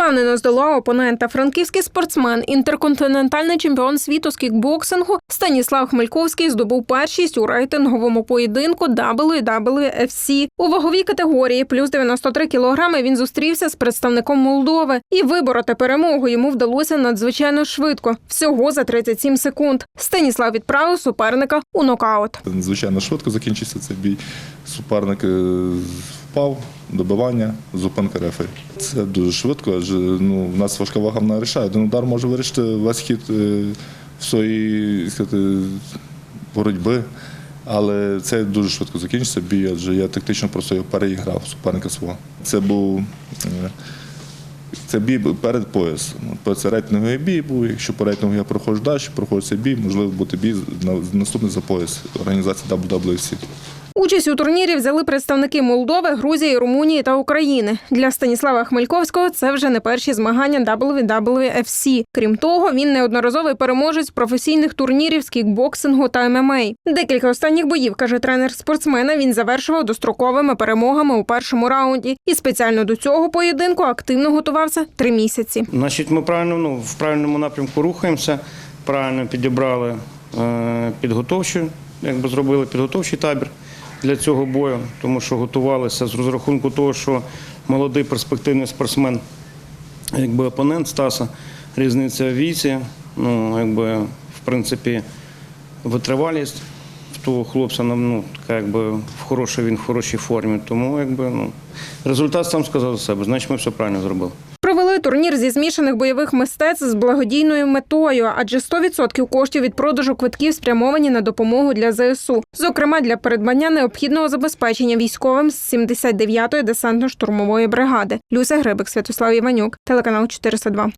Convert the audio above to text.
Впевнено здолав опонента франківський спортсмен, інтерконтинентальний чемпіон світу з кікбоксингу Станіслав Хмельковський здобув першість у рейтинговому поєдинку WWFC. У ваговій категорії плюс 93 кілограми він зустрівся з представником Молдови, і вибороти перемогу йому вдалося надзвичайно швидко всього за 37 секунд. Станіслав відправив суперника у нокаут. Надзвичайно швидко закінчився цей бій. Суперник е, впав, добивання, зупинка рефері. Це дуже швидко, адже ну, в нас важка вага вона рішає. Один удар може вирішити весь хід е, всієї боротьби. Але це дуже швидко закінчився бій, адже я тактично просто його переіграв суперника свого. Це був е, це бій перед поясом. Це рейтинговий бій був. Якщо по рейтингу я проходжу далі, проходжу цей бій, можливо бути бій на- наступний за пояс організації WWFC. Участь у турнірі взяли представники Молдови, Грузії, Румунії та України. Для Станіслава Хмельковського це вже не перші змагання WWFC. Крім того, він неодноразовий переможець професійних турнірів з кікбоксингу та ММА. Декілька останніх боїв, каже тренер спортсмена, він завершував достроковими перемогами у першому раунді. І спеціально до цього поєдинку активно готувався три місяці. Значить, ми правильно ну, в правильному напрямку рухаємося, правильно підібрали е, підготовчу, якби зробили підготовчий табір для цього бою, тому що готувалися з розрахунку того, що молодий перспективний спортсмен, якби опонент Стаса, різниця в віці, ну, якби, в принципі, витривалість того хлопця ну, така, якби, в хорошій, він в хорошій формі. Тому якби, ну, результат сам сказав за себе, значить ми все правильно зробили. Провели турнір зі змішаних бойових мистецтв з благодійною метою, адже 100% коштів від продажу квитків спрямовані на допомогу для ЗСУ, зокрема для передбання необхідного забезпечення військовим з 79-ї десантно-штурмової бригади. Люся Грибик, Святослав Іванюк, телеканал 402.